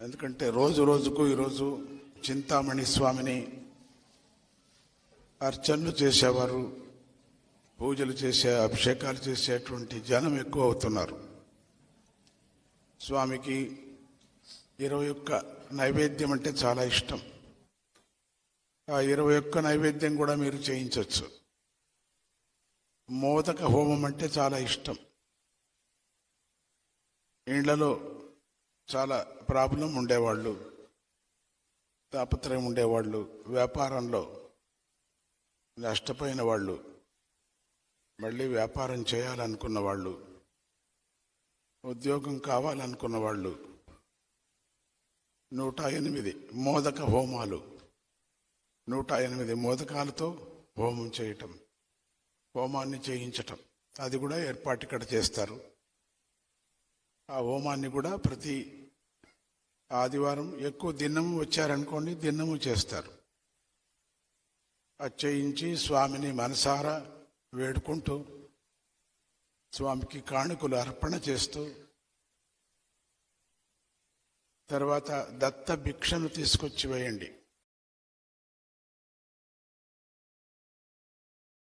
ఎందుకంటే రోజు రోజుకు ఈరోజు చింతామణి స్వామిని అర్చనలు చేసేవారు పూజలు చేసే అభిషేకాలు చేసేటువంటి జనం ఎక్కువ అవుతున్నారు. స్వామికి ఇరవై ఒక్క నైవేద్యం అంటే చాలా ఇష్టం. ఆ ఇరవై ఒక్క నైవేద్యం కూడా మీరు చేయించవచ్చు మోదక హోమం అంటే చాలా ఇష్టం. ఇండ్లలో చాలా ప్రాబ్లం ఉండేవాళ్ళు తాపత్రయం ఉండేవాళ్ళు వ్యాపారంలో నష్టపోయిన వాళ్ళు మళ్ళీ వ్యాపారం చేయాలనుకున్న వాళ్ళు ఉద్యోగం కావాలనుకున్న వాళ్ళు నూట ఎనిమిది మోదక హోమాలు నూట ఎనిమిది మోదకాలతో హోమం చేయటం హోమాన్ని చేయించటం. అది కూడా ఏర్పాటు ఇక్కడ చేస్తారు. ఆ హోమాన్ని కూడా ప్రతి ఆదివారం ఎక్కువ దిన్నము వచ్చారనుకోండి దిన్నము చేస్తారు. అది చేయించి స్వామిని మనసారా వేడుకుంటూ స్వామికి కానుకలు అర్పణ చేస్తూ తర్వాత దత్త భిక్షను తీసుకొచ్చి వేయండి.